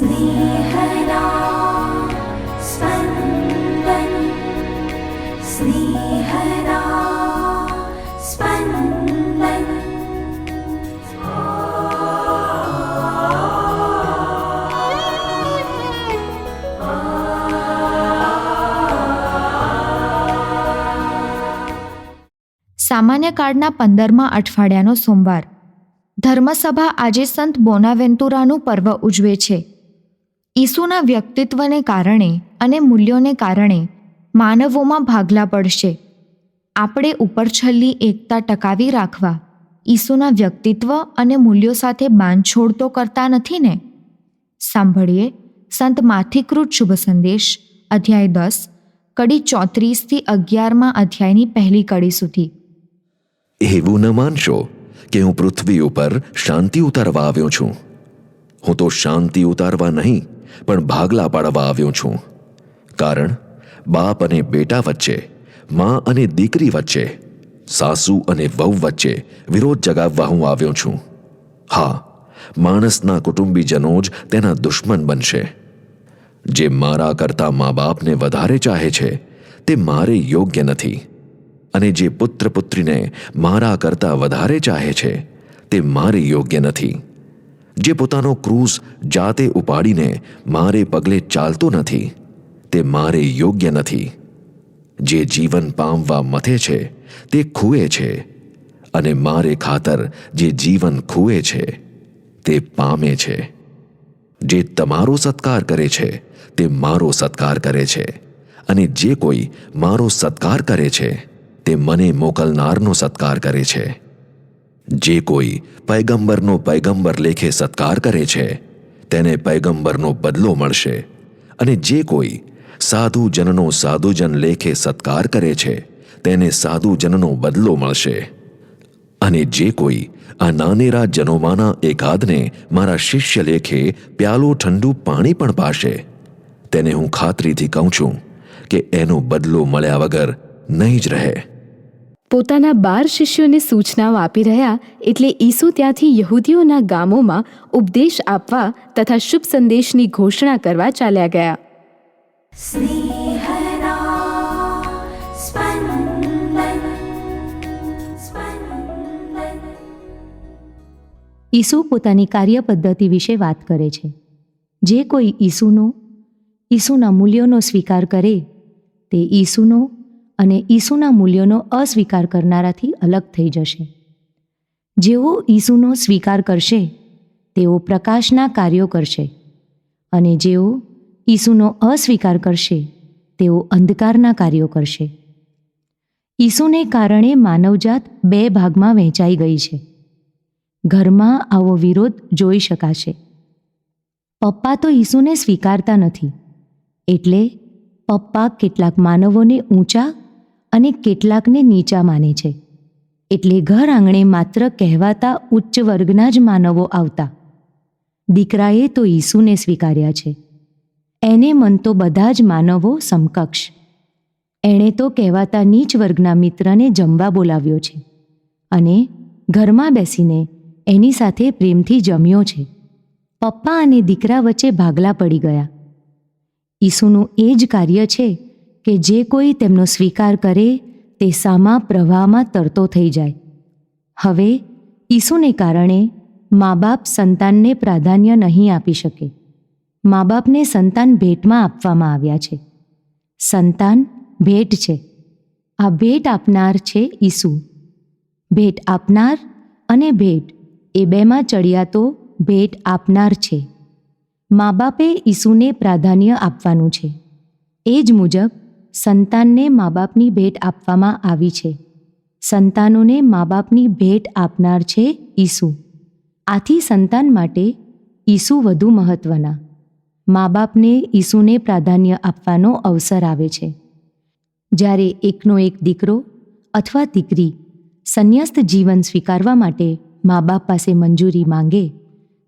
स्नेहदा स्पन्दन् स्नेहदा स्पन्दन् સામાન્ય કાળના પંદરમા અઠવાડિયાનો સોમવાર ધર્મસભા આજે સંત બોનાવેન્તુરાનું પર્વ ઉજવે છે ઈસુના વ્યક્તિત્વને કારણે અને મૂલ્યોને કારણે માનવોમાં ભાગલા પડશે. આપણે ઉપરછલ્લી એકતા ટકાવી રાખવા, ઈસુના વ્યક્તિત્વ અને મૂલ્યો સાથે બાંધછોડ તો કરતા નથી ને? સાંભળીએ સંત માથિકૃત શુભ સંદેશ, અધ્યાય દસ, કડી ચોત્રીસથી અગિયારમાં અધ્યાયની પહેલી કડી સુધી. એવું ન માનશો કે હું પૃથ્વી ઉપર શાંતિ ઉતારવા આવ્યો છું. હું તો શાંતિ ઉતારવા નહીં પણ ભાગલા પાડવા આવ્યો છું. કારણ બાપ અને બેટા વચ્ચે, મા અને દીકરી વચ્ચે, સાસુ અને વહુ વચ્ચે વિરોધ જગાવવા હું આવ્યો છું. હા, માણસના કુટુંબીજનો જ તેના દુશ્મન બનશે. જે મારા કરતા મા બાપને વધારે ચાહે છે, તે મારે યોગ્ય નથી. અને જે પુત્ર પુત્રીને મારા કરતા વધારે ચાહે છે, તે મારે યોગ્ય નથી. જે પોતાનો ક્રૂઝ જાતે ઉપાડીને મારે પગલે ચાલતો નથી, તે મારે યોગ્ય નથી. જે જીવન પામવા મથે છે, તે ખૂએ છે, અને મારે ખાતર જે જીવન ખૂએ છે, તે પામે છે. જે તમારો સત્કાર કરે છે, તે મારો સત્કાર કરે છે, અને જે કોઈ મારો સત્કાર કરે છે, તે મને મોકલનારનો સત્કાર કરે છે. જે કોઈ પૈગંબરનો પૈગંબર લેખે સત્કાર કરે છે, તેને પૈગંબરનો બદલો મળશે. અને જે કોઈ સાધુજનનો સાધુજન લેખે સત્કાર કરે છે, તેને સાધુજનનો બદલો મળશે. અને જે કોઈ આ નાનેરા જનોમાંના એકાદને મારા શિષ્ય લેખે પ્યાલો ઠંડુ પાણી પણ પાશે, તેને હું ખાતરીથી કહું છું કે એનો બદલો મળ્યા વગર નહીં જ રહે. પોતાના બાર શિષ્યોને સૂચનાઓ આપી રહ્યા એટલે ઈસુ ત્યાંથી યહૂદીઓના ગામોમાં ઉપદેશ આપવા તથા શુભ સંદેશની ઘોષણા કરવા ચાલ્યા ગયા. ઈસુ પોતાની કાર્ય પદ્ધતિ વિશે વાત કરે છે. જે કોઈ ઈસુનો ઈસુના મૂલ્યોનો સ્વીકાર કરે તે ઈસુનો અને ઈસુના મૂલ્યોનો અસ્વીકાર કરનારાથી અલગ થઈ જશે. જેઓ ઈસુનો સ્વીકાર કરશે, તેઓ પ્રકાશના કાર્યો કરશે. અને જેઓ ઈસુનો અસ્વીકાર કરશે, તેઓ અંધકારના કાર્યો કરશે. ઈસુને કારણે માનવજાત બે ભાગમાં વહેંચાઈ ગઈ છે. ઘરમાં આવો વિરોધ જોઈ શકાશે. પપ્પા તો ઈસુને સ્વીકારતા નથી. એટલે પપ્પા કેટલાક માનવોને ઊંચા અને કેટલાકને નીચા માને છે. એટલે ઘર આંગણે માત્ર કહેવાતા ઉચ્ચ વર્ગના જ માનવો આવતા. દીકરાએ તો ઈસુને સ્વીકાર્યા છે. એને મન તો બધા જ માનવો સમકક્ષ. એણે તો કહેવાતા નીચ વર્ગના મિત્રને જમવા બોલાવ્યો છે. અને ઘરમાં બેસીને એની સાથે પ્રેમથી જમ્યો છે. પપ્પા અને દીકરા વચ્ચે ભાગલા પડી ગયા. ઈસુનું એ જ કાર્ય છે કે જે કોઈ તેમનો સ્વીકાર કરે, તે સામા પ્રવાહમાં તરતો થઈ જાય. હવે, ઈસુને કારણે મા બાપ સંતાનને પ્રાધાન્ય નહીં આપી શકે. મા બાપને સંતાન ભેટમાં આપવામાં આવ્યા છે. સંતાન ભેટ છે. આ ભેટ આપનાર છે ઈસુ. ભેટ આપનાર અને ભેટ, એ બેમાં ચડિયાતો ભેટ આપનાર છે. મા બાપે ઈસુને પ્રાધાન્ય આપવાનું છે. એ જ મુજબ સંતાનને મા બાપની ભેટ આપવામાં આવી છે. સંતાનોને મા બાપની ભેટ આપનાર છે ઈસુ. આથી સંતાન માટે ઈસુ વધુ મહત્વના. મા બાપને ઈસુને પ્રાધાન્ય આપવાનો અવસર આવે છે. જ્યારે એકનો એક દીકરો અથવા દીકરી સંન્યસ્ત જીવન સ્વીકારવા માટે મા બાપ પાસે મંજૂરી માંગે,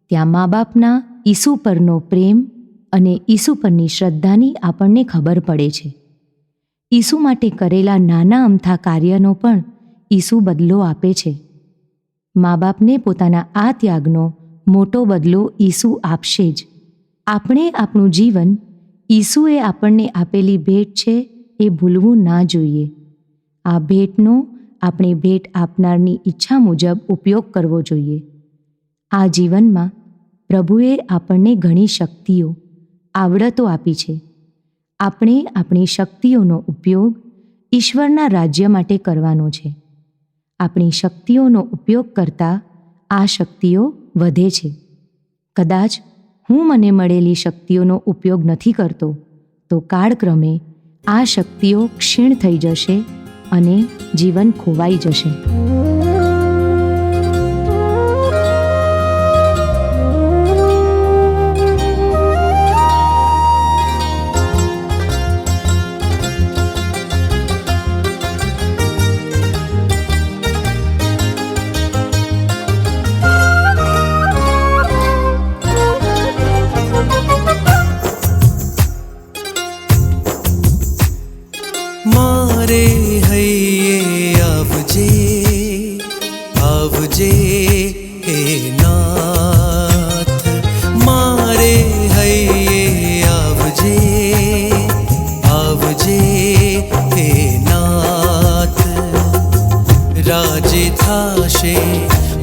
ત્યાં મા બાપના ઈસુ પરનો પ્રેમ અને ઈસુ પરની શ્રદ્ધાની આપણને ખબર પડે છે. ઈસુ માટે કરેલા નાના અમથા કાર્યનો પણ ઈસુ બદલો આપે છે. મા બાપને પોતાના આ ત્યાગનો મોટો બદલો ઈસુ આપશે જ. આપણે આપણું જીવન ઈસુએ આપણને આપેલી ભેટ છે એ ભૂલવું ના જોઈએ. આ ભેટનો આપણે ભેટ આપનારની ઈચ્છા મુજબ ઉપયોગ કરવો જોઈએ. આ જીવનમાં પ્રભુએ આપણને ઘણી શક્તિઓ, આવડતો આપી છે. આપણે આપણી શક્તિઓનો ઉપયોગ ઈશ્વરના રાજ્ય માટે કરવાનો છે. આપણી શક્તિઓનો ઉપયોગ કરતાં આ શક્તિઓ વધે છે. કદાચ હું મને મળેલી શક્તિઓનો ઉપયોગ નથી કરતો, તો કાળક્રમે આ શક્તિઓ ક્ષીણ થઈ જશે અને જીવન ખોવાઈ જશે.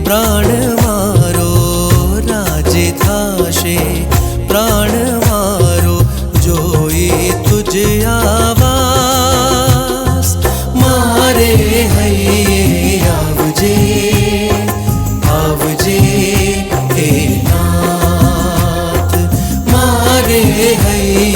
પ્રાણ મારો રાજે થાશે. પ્રાણ મારો જોઈ તુજ આવાસ. મારે હૈયે આવજે આવજે હે નાથ. મારે હૈયે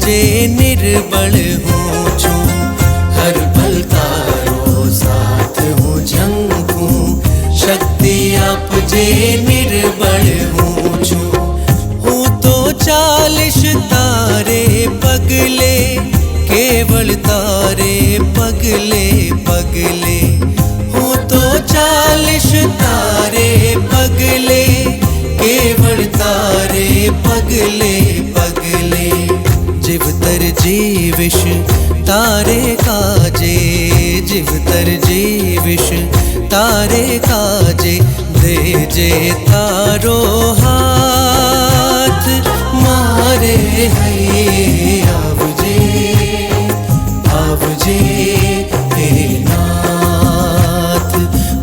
જે નિર્બળ હું છું હર પલ તારો સાથ હું ઝંકું શક્તિ આપજે નિર્બળ હું છું હું તો ચાલીશ તારે પગલે કેવળ તારે તારે કાજે જીવ તર જીવીશ તારે કાજે દેજે તારો હાથ મારે હૈ આવજે આવજે હે નાથ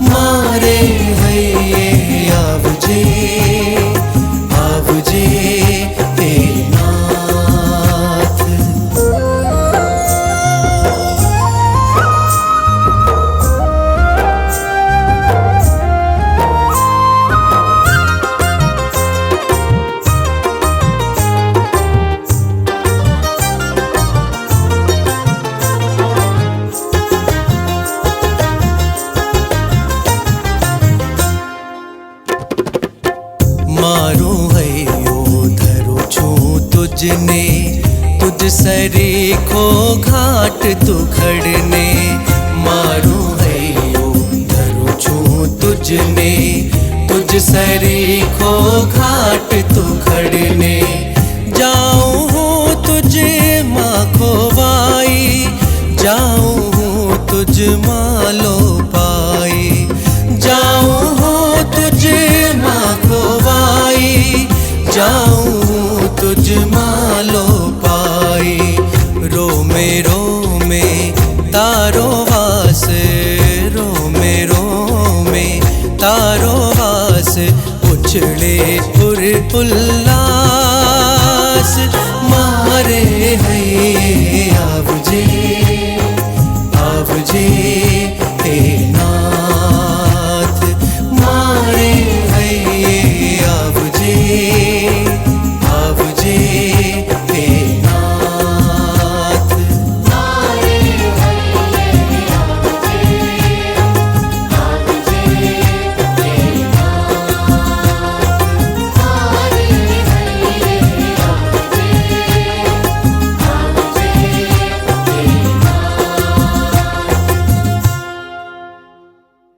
મારે હૈ આવજે આવજે સરીખો ઘાટ તુખડને મારું હૈયો ધરું છું તુજને તુજ સરીખો ઘાટ તુખડને જાઉં હું તુજે માં ખોવાઈ જાઉં હું તુજમાં كل